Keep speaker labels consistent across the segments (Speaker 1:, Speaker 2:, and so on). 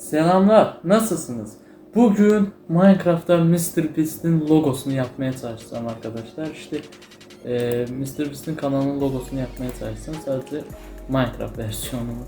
Speaker 1: Selamlar, nasılsınız? Bugün Minecraft'ta Mr. Logosunu yapmaya çalışacağım arkadaşlar. İşte eee Mr. Kanalının logosunu yapmaya çalışacağım. Sadece Minecraft versiyonunu.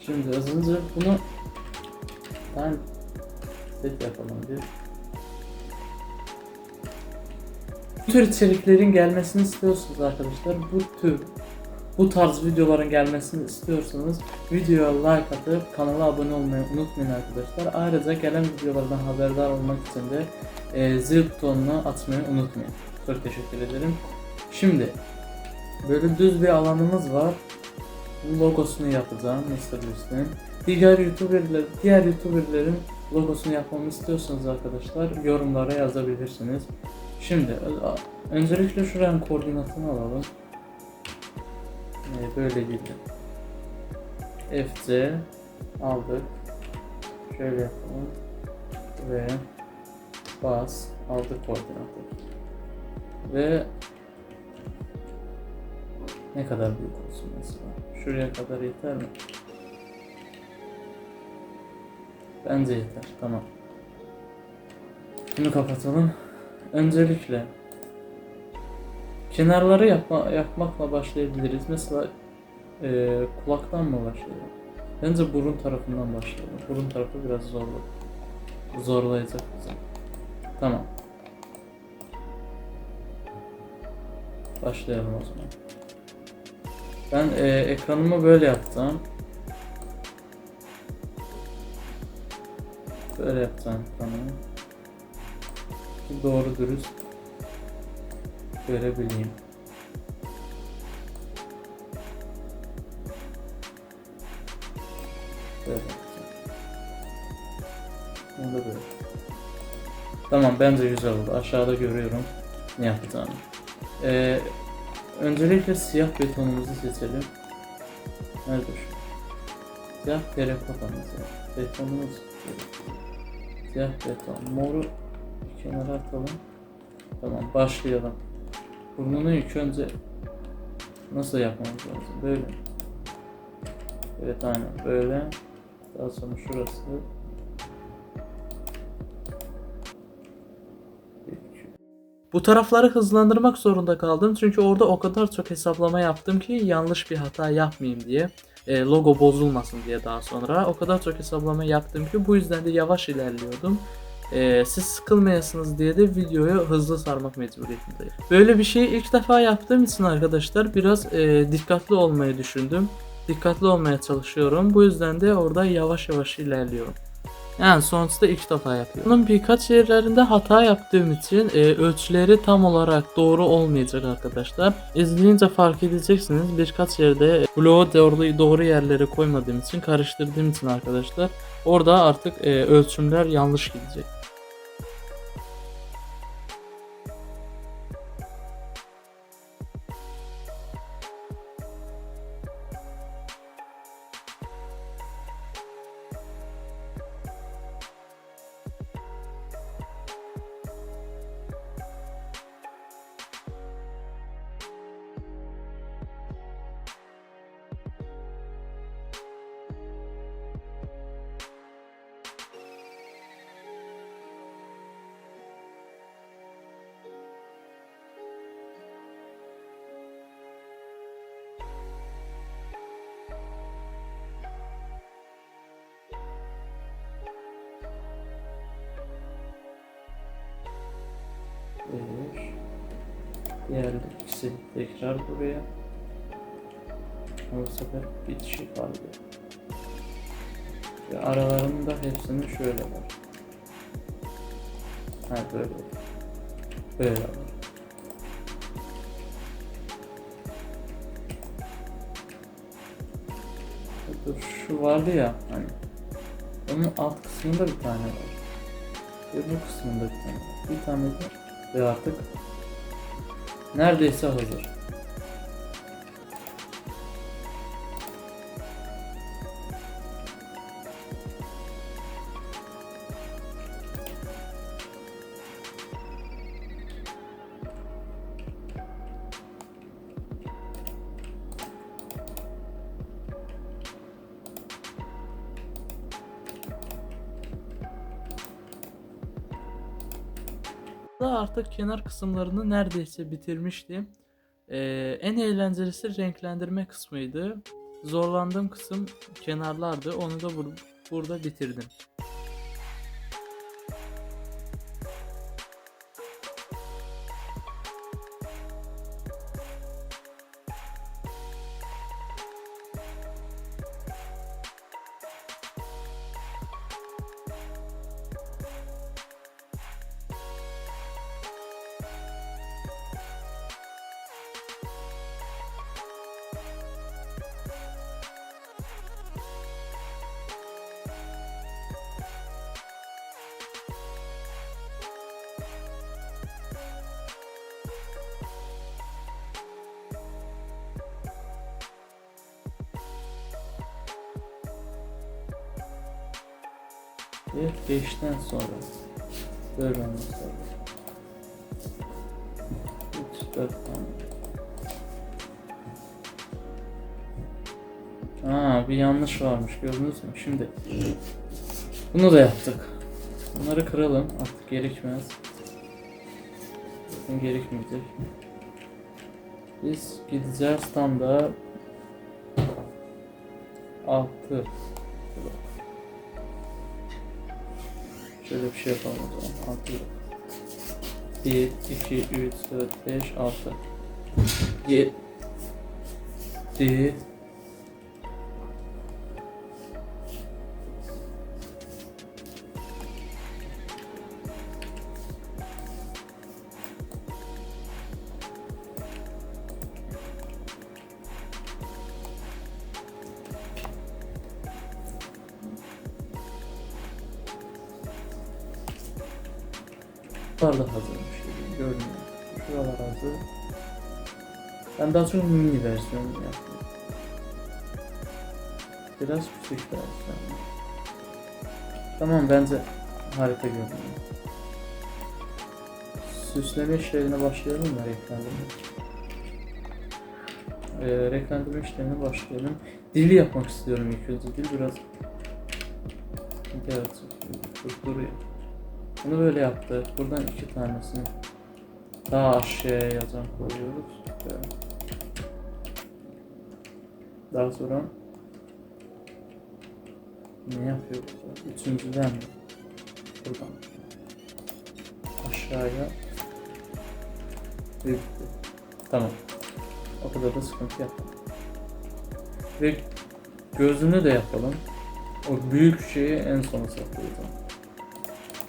Speaker 1: Şimdi hızlıca bunu ben set yapalım bir. Bu tür içeriklerin gelmesini istiyorsanız arkadaşlar bu tür bu tarz videoların gelmesini istiyorsanız videoya like atıp kanala abone olmayı unutmayın arkadaşlar. Ayrıca gelen videolardan haberdar olmak için de e, zil butonunu atmayı unutmayın. Çok teşekkür ederim. Şimdi böyle düz bir alanımız var. Logosunu yapacağım Mr. Beast'in. Diğer YouTuber'ler, diğer YouTuber'lerin logosunu yapmamı istiyorsanız arkadaşlar yorumlara yazabilirsiniz. Şimdi öncelikle şuranın koordinatını alalım. Ee, böyle gibi. FC aldık. Şöyle yapalım. Ve bas aldık koordinatı. Ve ne kadar büyük olsun mesela? Şuraya kadar yeter mi? Bence yeter. Tamam. Bunu kapatalım. Öncelikle kenarları yapma, yapmakla başlayabiliriz. Mesela e, kulaktan mı başlayalım? Bence burun tarafından başlayalım. Burun tarafı biraz zorlu. Zorlayacak bizi. Tamam. Başlayalım o zaman. Ben e, ekranımı böyle yaptım. Böyle yapacağım ekranımı. Doğru dürüst görebileyim. Böyle. Bunu da böyle. Tamam bence güzel oldu. Aşağıda görüyorum ne yapacağımı. Ee, öncelikle siyah betonumuzu seçelim. Nerede şu? Siyah terakotamız var. Betonumuz Siyah beton. Moru bir kenara atalım. Tamam başlayalım. Burnunu ilk önce nasıl yapmamız lazım? Böyle. Evet aynen böyle. Daha sonra şurası. Bu tarafları hızlandırmak zorunda kaldım çünkü orada o kadar çok hesaplama yaptım ki yanlış bir hata yapmayayım diye. E, logo bozulmasın diye daha sonra. O kadar çok hesaplama yaptım ki bu yüzden de yavaş ilerliyordum. Ee, siz sıkılmayasınız diye de videoyu hızlı sarmak mecburiyetindeyim. Böyle bir şeyi ilk defa yaptığım için arkadaşlar biraz e, dikkatli olmayı düşündüm. Dikkatli olmaya çalışıyorum. Bu yüzden de orada yavaş yavaş ilerliyorum. Yani sonuçta ilk defa yapıyorum. Bunun birkaç yerlerinde hata yaptığım için e, ölçüleri tam olarak doğru olmayacak arkadaşlar. İzleyince fark edeceksiniz. Birkaç yerde bloğu doğru, doğru yerlere koymadığım için, karıştırdığım için arkadaşlar. Orada artık e, ölçümler yanlış gidecek. Diğer ikisi tekrar buraya. Ama bu sefer bitişi kaldı. Ve aralarında hepsinin şöyle var. Ha böyle. Böyle var. Şu vardı ya hani. Onun alt kısmında bir tane var. Ve bu kısmında bir tane var. Bir tane de ve artık neredeyse hazır. Da artık kenar kısımlarını neredeyse bitirmiştim. Ee, en eğlencelisi renklendirme kısmıydı. Zorlandığım kısım kenarlardı. Onu da bur- burada bitirdim. Ve 5'ten sonra olması lazım. 3, 4 tane. Aa bir yanlış varmış gördünüz mü? Şimdi bunu da yaptık. Bunları kıralım artık gerekmez. Zaten gerekmeyecek. Biz gideceğiz tam da 6 Şöyle bir şey yapalım o zaman. 6 1, 2, 3, 4, 5, 6 7 Bunlar da hazırmış gibi görünüyor. Şuralar hazır. Ben daha çok mini versiyonunu yaptım. Biraz küçük versiyon. Tamam bence harika görünüyor. Süsleme işlerine başlayalım mı renklendirme? Ee, renklendirme işlerine başlayalım. Dili yapmak istiyorum ilk önce. Dil biraz Evet, duruyor. Bunu böyle yaptık. Buradan iki tanesini daha aşağıya yazan koyuyoruz. Daha sonra ne yapıyor burada? Üçüncüden mi? Buradan. Aşağıya. Büyük. Tamam. O kadar da sıkıntı yapalım. Ve gözünü de yapalım. O büyük şeyi en sona saklayacağım.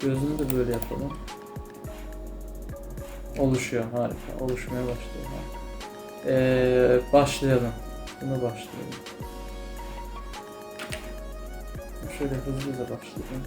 Speaker 1: Gözünü de böyle yapalım. Oluşuyor harika. Oluşmaya başlıyor harika. Ee, başlayalım. Buna başlayalım. Şöyle hızlıca başlayalım.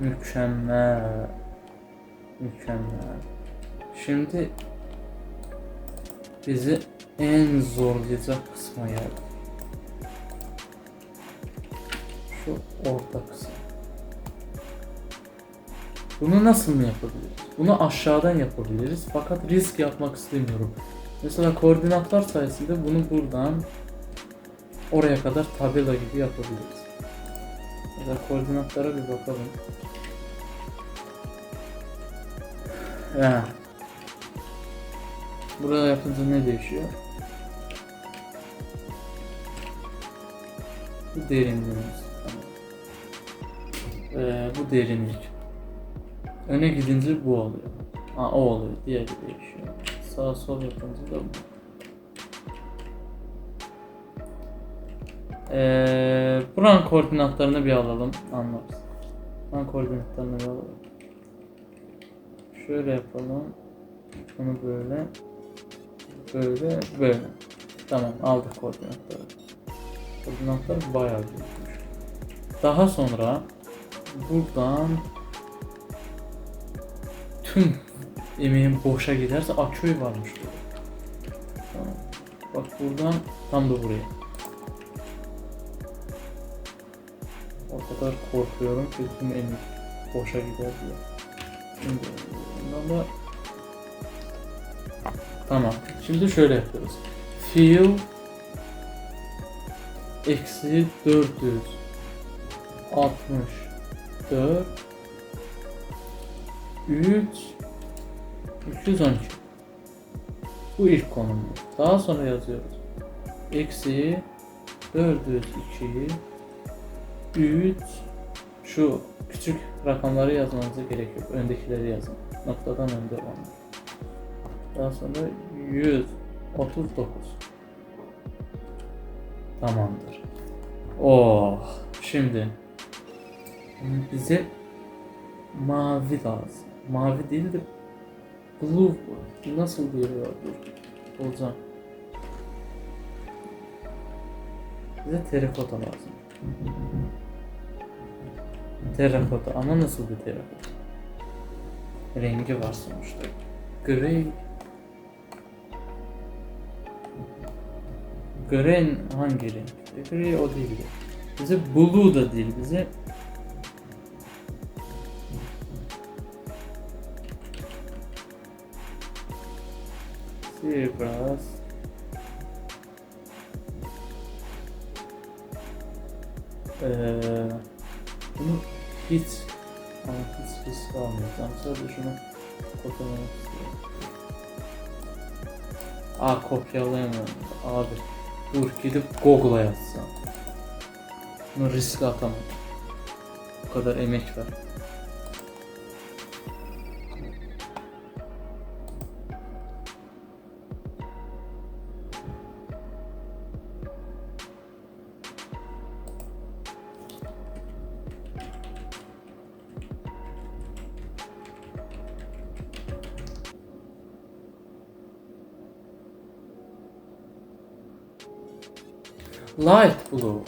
Speaker 1: Mükemmel. Mükemmel. Şimdi bizi en zorlayacak kısma geldik. Şu orta kısım. Bunu nasıl mı yapabiliriz? Bunu aşağıdan yapabiliriz fakat risk yapmak istemiyorum. Mesela koordinatlar sayesinde bunu buradan oraya kadar tabela gibi yapabiliriz. Mesela koordinatlara bir bakalım. Ya. Burada yapınca ne değişiyor? Bu derinliğimiz. Ee, bu derinlik. Öne gidince bu oluyor. Ha o oluyor. Diğeri değişiyor. Sağ sol yapınca da bu. Ee, buranın koordinatlarını bir alalım. Anlarız. Buranın koordinatlarını bir alalım. Şöyle yapalım. Bunu böyle. Böyle. Böyle. Tamam aldık koordinatları. Koordinatlar bayağı büyükmüş. Daha sonra buradan tüm emeğim boşa giderse Akköy varmış. Tamam. Bak buradan tam da buraya. Kadar korkuyorum ki tüm emek boşa gider diye. Şimdi da Tamam. Şimdi şöyle yapıyoruz. Feel eksi 464 3 312 Bu ilk konumuz. Daha sonra yazıyoruz. Eksi 402 3 şu küçük rakamları yazmanıza gerek yok. Öndekileri yazın. Noktadan önde olanlar. Daha sonra 139. Tamamdır. Oh, şimdi bize mavi lazım. Mavi değil de blue nasıl diyor ya dur. Bulacağım. Bize terrakota lazım. Terrakota ama nasıl bir terrakota? Rengi var sonuçta. Grey Grey hangi renk? Grey o değil. Bize blue da değil bize Seagrass Ee, bunu hiç ama hiç risk almayacağım. Sadece şunu kopyalamak istiyorum. Aa kopyalayamıyorum. Abi dur gidip Google'a yazsam. Bunu risk atamam. Bu kadar emek var.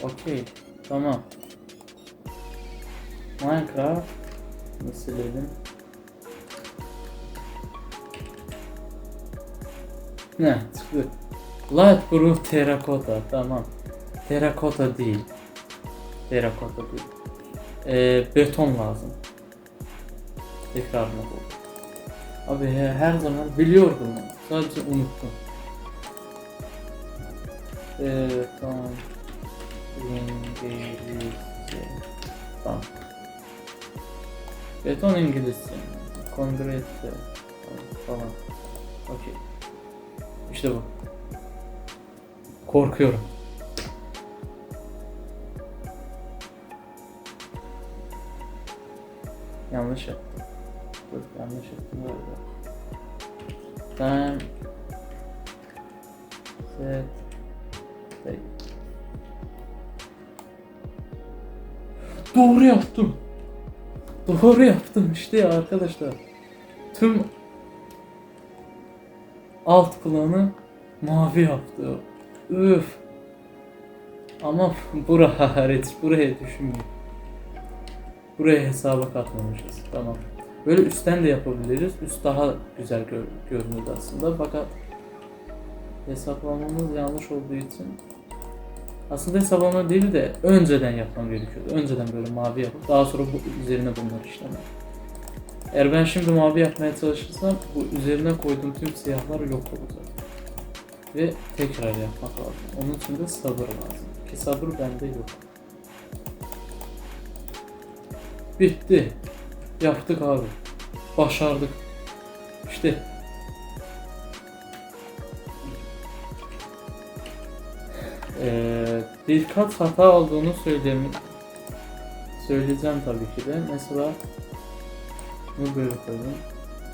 Speaker 1: Okey. Tamam. Minecraft. Nasıl silelim? Ne? Light blue terracotta. Tamam. Terracotta değil. Terracotta değil. Ee, beton lazım. Tekrarına bu. Abi he- her zaman biliyordum. Sadece unuttum. Beton İngilizce. Tamam. Beton İngilizce. Kongre falan. Okey. İşte bu. Korkuyorum. Yanlış yaptım. Dur yanlış yaptım galiba. Ben set Hey. Doğru yaptım. Doğru yaptım işte ya arkadaşlar. Tüm alt planı mavi yaptı. Üf. Ama bura hariç buraya düşünmüyor. Buraya hesaba katmamışız. Tamam. Böyle üstten de yapabiliriz. Üst daha güzel gör görünür aslında fakat hesaplamamız yanlış olduğu için aslında hesaplama değil de önceden yapmam gerekiyordu. Önceden böyle mavi yapıp daha sonra bu üzerine bunları işlemek. Eğer ben şimdi mavi yapmaya çalışırsam bu üzerine koyduğum tüm siyahlar yok olacak. Ve tekrar yapmak lazım. Onun için de sabır lazım. Ki sabır bende yok. Bitti. Yaptık abi. Başardık. İşte birkaç hata olduğunu söyleyeyim. Söyleyeceğim tabii ki de. Mesela bunu böyle koyayım.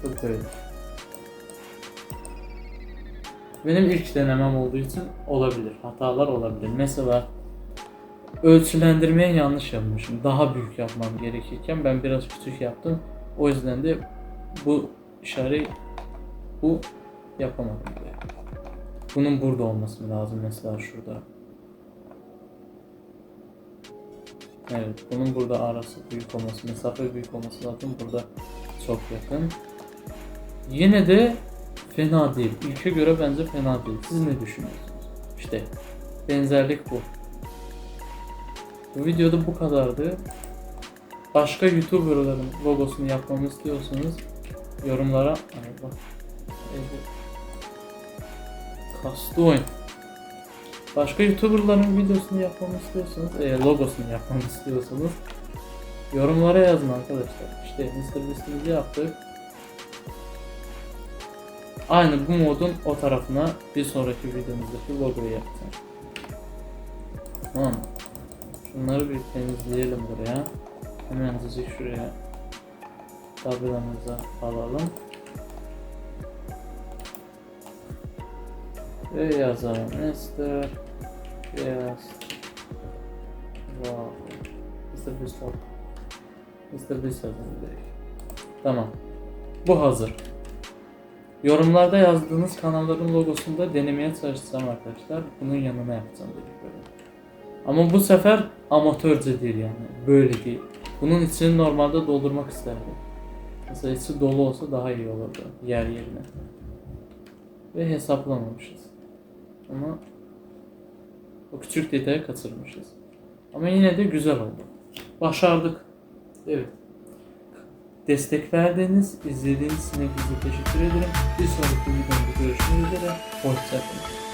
Speaker 1: Bu böyle. Benim ilk denemem olduğu için olabilir. Hatalar olabilir. Mesela ölçülendirmeye yanlış yapmışım. Daha büyük yapmam gerekirken ben biraz küçük yaptım. O yüzden de bu işaret bu yapamadım bile. Bunun burada olması lazım mesela şurada. Evet, bunun burada arası büyük olması, mesafe büyük olması lazım. Burada çok yakın. Yine de fena değil. İlke göre bence fena değil. Siz ne düşünüyorsunuz? İşte benzerlik bu. Bu videoda bu kadardı. Başka YouTuber'ların logosunu yapmamı istiyorsanız yorumlara Ay bak. Ay bu- Kastı oyun. Başka YouTuber'ların videosunu yapmamı istiyorsanız, e, logosunu yapmamı istiyorsanız yorumlara yazın arkadaşlar. İşte Mr. Beast'imizi yaptık. Aynı bu modun o tarafına bir sonraki videomuzdaki logoyu yapacağım. Tamam mı? Şunları bir temizleyelim buraya. Hemen hızlıca şuraya tabelamıza alalım. Ve yazalım. Mr. Yes. Wow. Mr. Beast ol. Mr. Beast yazalım direkt. Tamam. Bu hazır. Yorumlarda yazdığınız kanalların logosunu da denemeye çalışacağım arkadaşlar. Bunun yanına yapacağım dedik böyle. Ama bu sefer amatörce değil yani. Böyle değil. Bunun içini normalde doldurmak isterdim. Mesela içi dolu olsa daha iyi olurdu yer yerine. Ve hesaplamamışız. Ama o küçük detayı kaçırmışız. Ama yine de güzel oldu. Başardık. Evet. Destek verdiğiniz, izlediğiniz için hepinize teşekkür ederim. Bir sonraki videomda görüşmek üzere. Hoşçakalın.